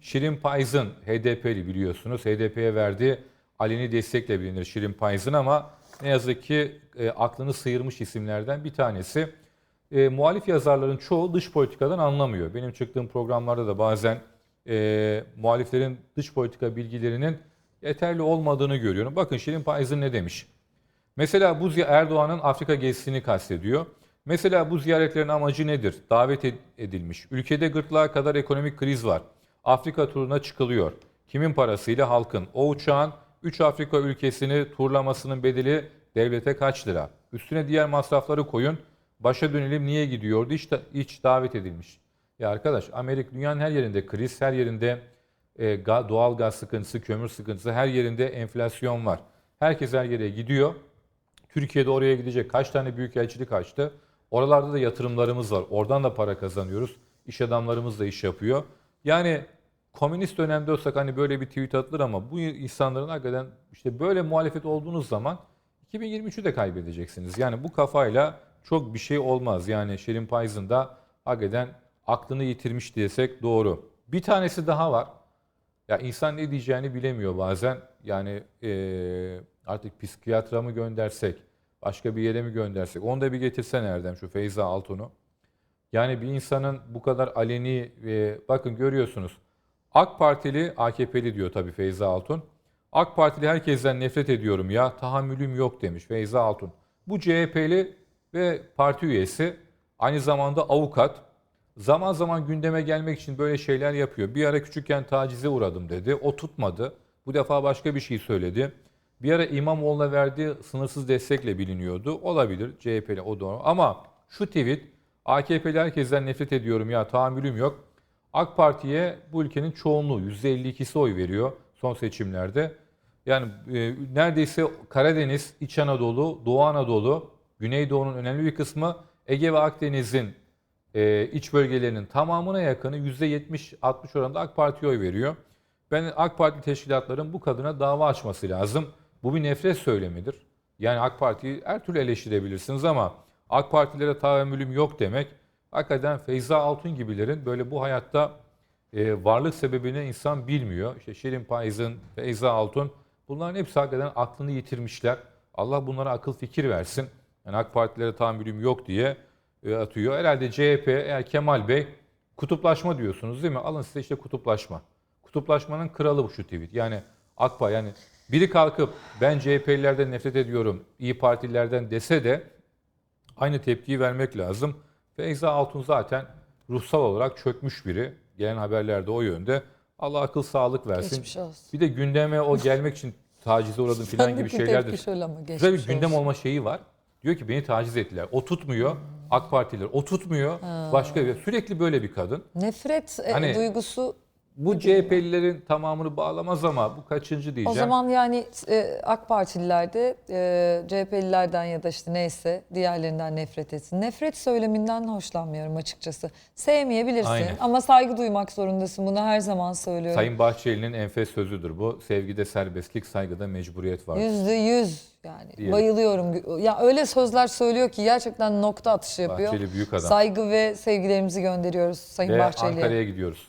Şirin Payız'ın HDP'li biliyorsunuz. HDP'ye verdiği aleni destekle bilinir Şirin Payız'ın ama ne yazık ki e, aklını sıyırmış isimlerden bir tanesi. E, muhalif yazarların çoğu dış politikadan anlamıyor. Benim çıktığım programlarda da bazen e, muhaliflerin dış politika bilgilerinin yeterli olmadığını görüyorum. Bakın Şirin Payız'ın ne demiş? Mesela bu Erdoğan'ın Afrika gezisini kastediyor. Mesela bu ziyaretlerin amacı nedir? Davet ed- edilmiş. Ülkede gırtlağa kadar ekonomik kriz var. Afrika turuna çıkılıyor. Kimin parasıyla? Halkın. O uçağın 3 Afrika ülkesini turlamasının bedeli devlete kaç lira? Üstüne diğer masrafları koyun. Başa dönelim niye gidiyordu? Hiç, hiç davet edilmiş. Ya arkadaş Amerika dünyanın her yerinde kriz, her yerinde e, doğal gaz sıkıntısı, kömür sıkıntısı, her yerinde enflasyon var. Herkes her yere gidiyor. Türkiye'de oraya gidecek kaç tane büyükelçilik açtı. Oralarda da yatırımlarımız var. Oradan da para kazanıyoruz. İş adamlarımız da iş yapıyor. Yani komünist dönemde olsak hani böyle bir tweet atılır ama bu insanların hakikaten işte böyle muhalefet olduğunuz zaman 2023'ü de kaybedeceksiniz. Yani bu kafayla çok bir şey olmaz. Yani Şirin Payız'ın da hakikaten aklını yitirmiş desek doğru. Bir tanesi daha var. Ya insan ne diyeceğini bilemiyor bazen. Yani eee, artık psikiyatra mı göndersek, başka bir yere mi göndersek. Onu da bir getirsen Erdem şu Feyza Altun'u. Yani bir insanın bu kadar aleni ve bakın görüyorsunuz. AK Partili, AKP'li diyor tabii Feyza Altun. AK Partili herkesten nefret ediyorum ya tahammülüm yok demiş Feyza Altun. Bu CHP'li ve parti üyesi aynı zamanda avukat. Zaman zaman gündeme gelmek için böyle şeyler yapıyor. Bir ara küçükken tacize uğradım dedi. O tutmadı. Bu defa başka bir şey söyledi. Bir ara İmamoğlu'na verdiği sınırsız destekle biliniyordu. Olabilir CHP'li o doğru. Ama şu tweet AKP'li herkesten nefret ediyorum ya tahammülüm yok. AK Parti'ye bu ülkenin çoğunluğu %52'si oy veriyor son seçimlerde. Yani e, neredeyse Karadeniz, İç Anadolu, Doğu Anadolu, Güneydoğu'nun önemli bir kısmı Ege ve Akdeniz'in e, iç bölgelerinin tamamına yakını %70-60 oranında AK Parti'ye oy veriyor. Ben AK Parti teşkilatların bu kadına dava açması lazım. Bu bir nefret söylemidir. Yani AK Parti'yi her türlü eleştirebilirsiniz ama AK Partilere tahammülüm yok demek hakikaten Feyza Altun gibilerin böyle bu hayatta e, varlık sebebini insan bilmiyor. İşte Şirin Payız'ın, Feyza Altun bunların hepsi hakikaten aklını yitirmişler. Allah bunlara akıl fikir versin. Yani AK Partilere tahammülüm yok diye e, atıyor. Herhalde CHP eğer Kemal Bey kutuplaşma diyorsunuz değil mi? Alın size işte kutuplaşma. Kutuplaşmanın kralı bu şu tweet. Yani AK yani biri kalkıp ben CHP'lilerden nefret ediyorum, İyi Partililerden dese de aynı tepkiyi vermek lazım. Feyza Altun zaten ruhsal olarak çökmüş biri. Gelen haberlerde o yönde. Allah akıl sağlık versin. Geçmiş olsun. Bir de gündeme o gelmek için tacize uğradım falan gibi şeyler de. ama Güzel bir gündem olsun. olma şeyi var. Diyor ki beni taciz ettiler. O tutmuyor. AK Partiler o tutmuyor. Başka bir sürekli böyle bir kadın. Nefret e, Hani- duygusu Bu CHP'lilerin tamamını bağlamaz ama bu kaçıncı diyeceğim. o zaman yani e, AK Partililer de e, CHP'lilerden ya da işte neyse diğerlerinden nefret etsin. Nefret söyleminden hoşlanmıyorum açıkçası. Sevmeyebilirsin Aynen. ama saygı duymak zorundasın. Bunu her zaman söylüyorum. Sayın Bahçeli'nin enfes sözüdür bu. Sevgide serbestlik, saygıda mecburiyet var. Yüzde yüz yani Diyelim. bayılıyorum. Ya öyle sözler söylüyor ki gerçekten nokta atışı yapıyor. Bahçeli büyük adam. Saygı ve sevgilerimizi gönderiyoruz Sayın Ve Bahçeli'ye. Ankara'ya gidiyoruz.